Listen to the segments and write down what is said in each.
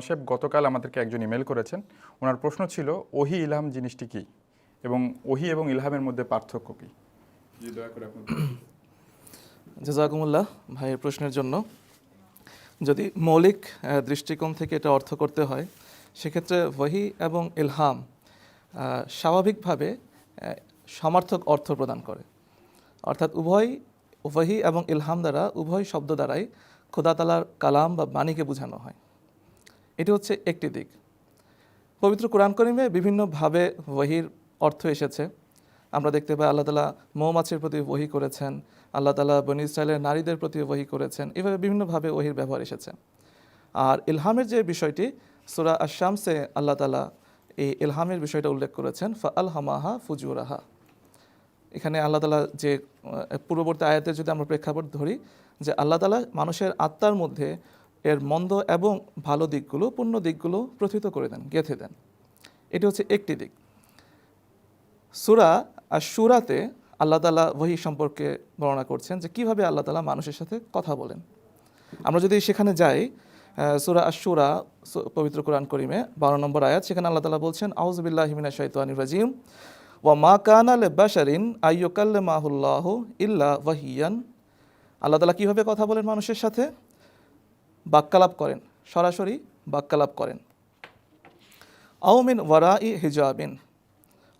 সাহেব গতকাল আমাদেরকে একজন ইমেল করেছেন। ওনার প্রশ্ন ছিল, ওহি ইলহাম জিনিসটি কি? এবং ওহি এবং ইলহামের মধ্যে পার্থক্য কি? জাজাকুমুল্লাহ ভাইয়ের প্রশ্নের জন্য। যদি মৌলিক দৃষ্টিকোণ থেকে এটা অর্থ করতে হয়, সেক্ষেত্রে ওহি এবং ইলহাম স্বাভাবিকভাবে সমার্থক অর্থ প্রদান করে। অর্থাৎ উভয় ওয়াহি এবং ইলহাম দ্বারা, উভয় শব্দ দ্বারাই খোদা তালার কালাম বা বাণীকে বোঝানো হয়। এটি হচ্ছে একটি দিক। পবিত্র কোরআন করিমে বিভিন্নভাবে ওয়াহির অর্থ এসেছে। আমরা দেখতে পাই আল্লাহ তালা মৌমাছির প্রতি ওহি করেছেন, আল্লাহ তালা বনি ইসরায়েলের নারীদের প্রতি ওহি করেছেন, এভাবে বিভিন্নভাবে ওহির ব্যবহার এসেছে। আর ইলহামের যে বিষয়টি, সুরা আশামসে আল্লাহ তালা এই ইলহামের বিষয়টা উল্লেখ করেছেন ফা আল হামাহা ফুজুরাহা। এখানে আল্লাহ তালা যে পূর্ববর্তী আয়াতের যদি আমরা প্রেক্ষাপট ধরি, যে আল্লাহ তালা মানুষের আত্মার মধ্যে এর মন্দ এবং ভালো দিকগুলো পূর্ণ দিকগুলো প্রথিত করে দেন, গেঁথে দেন। এটি হচ্ছে একটি দিক। সুরা আর সুরাতে আল্লাহ তালা ওহি সম্পর্কে বর্ণনা করছেন যে কীভাবে আল্লাহ তালা মানুষের সাথে কথা বলেন। আমরা যদি সেখানে যাই সুরা আশুরা পবিত্র কোরআন করিমে বারো নম্বর আয়াত, সেখানে আল্লাহ তালা বলছেন আউজবিল্লাহ হিমিনা শৈতানির রাজিম, ওয়া মা কানা লে বাশারিন আইয়কাল্লে মাহুল্লাহ ইল্লা ওয়াহিয়ান। আল্লাহ তালা কীভাবে কথা বলেন মানুষের সাথে? বাক্যালাপ করেন, সরাসরি বাক্যালাপ করেন। আউমিন ওয়ারা ই হিজাবিন,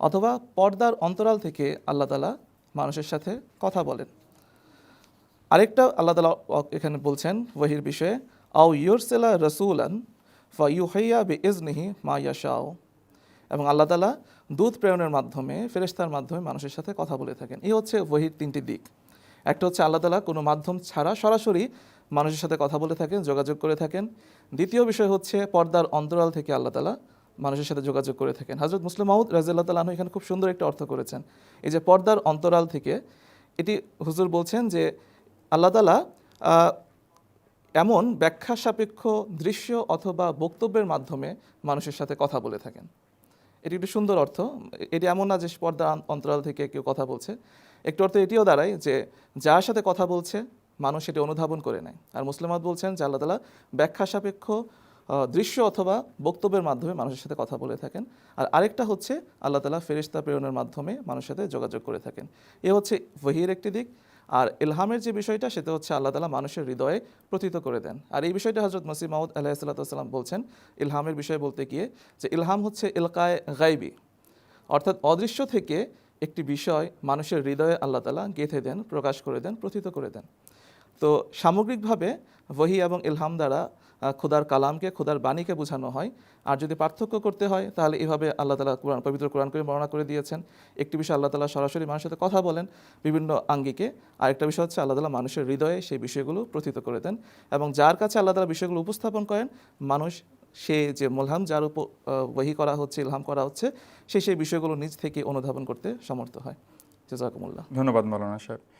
অথবা পর্দার অন্তরাল থেকে আল্লাহ তালা মানুষের সাথে কথা বলেন। আরেকটা আল্লাহ তালা এখানে বলছেন ওয়াহির বিষয়ে আউ ইউরসেলা রসুলান ফা বি ইজনিহি মা ইয়াশাও এবং আল্লাহ তালা দুধ প্রেরণের মাধ্যমে ফেরেস্তার মাধ্যমে মানুষের সাথে কথা বলে থাকেন। এই হচ্ছে ওহির তিনটি দিক। একটা হচ্ছে আল্লাহ তালা কোনো মাধ্যম ছাড়া সরাসরি মানুষের সাথে কথা বলে থাকেন, যোগাযোগ করে থাকেন। দ্বিতীয় বিষয় হচ্ছে পর্দার অন্তরাল থেকে আল্লাহ তালা মানুষের সাথে যোগাযোগ করে থাকেন। হজরত মুসলিম মাউদ রাজিয়াল্লাহ তালাহ এখানে খুব সুন্দর একটা অর্থ করেছেন। এই যে পর্দার অন্তরাল থেকে এটি হুজুর বলছেন যে আল্লাহ তালা এমন ব্যাখ্যা সাপেক্ষ দৃশ্য অথবা বক্তব্যের মাধ্যমে মানুষের সাথে কথা বলে থাকেন। এটি একটি সুন্দর অর্থ। এটি এমন না যে পর্দা অন্তরাল থেকে কেউ কথা বলছে। একটু অর্থ এটিও দাঁড়ায় যে যার সাথে কথা বলছে, মানুষ সেটি অনুধাবন করে নেয়। আর মুসলিমাত বলছেন যে আল্লাহ তালা ব্যাখ্যা সাপেক্ষ দৃশ্য অথবা বক্তব্যের মাধ্যমে মানুষের সাথে কথা বলে থাকেন। আর আরেকটা হচ্ছে আল্লাহ তালা ফেরিস্তা প্রেরণের মাধ্যমে মানুষের সাথে যোগাযোগ করে থাকেন। এ হচ্ছে ওহির একটি দিক। আর ইলহামের যে বিষয়টা, সেটা হচ্ছে আল্লাহ তালা মানুষের হৃদয়ে প্রতীত করে দেন। আর এই বিষয়টা হজরত মসিম মাউদ আলাহিসাল্লাম বলছেন ইলহামের বিষয়ে বলতে গিয়ে যে ইলহাম হচ্ছে ইলকায় গাইবি অর্থাৎ অদৃশ্য থেকে একটি বিষয় মানুষের হৃদয়ে আল্লাহ তালা গেঁথে দেন, প্রকাশ করে দেন, প্রথিত করে দেন। তো সামগ্রিকভাবে ওহি এবং ইলহাম দ্বারা খোদার কালামকে, খোদার বাণীকে বোঝানো হয়। আর যদি পার্থক্য করতে হয়, তাহলে এভাবে আল্লাহ তালা কোরআন, পবিত্র কোরআন করে বর্ণনা করে দিয়েছেন। একটি বিষয় আল্লাহ তালা সরাসরি মানুষের সাথে কথা বলেন বিভিন্ন আঙ্গিকে। আরেকটা বিষয় হচ্ছে আল্লাহ তালা মানুষের হৃদয়ে সেই বিষয়গুলো প্রথিত করে দেন এবং যার কাছে আল্লাহ তালা বিষয়গুলো উপস্থাপন করেন, মানুষ সে যে মোলহাম যার উপর বহি করা হচ্ছে, ইলহাম করা হচ্ছে, সে সেই বিষয়গুলো নিজ থেকে অনুধাবন করতে সমর্থ হয়। জাজাকুমুল্লাহ ধন্যবাদ মৌলানা সাহেব।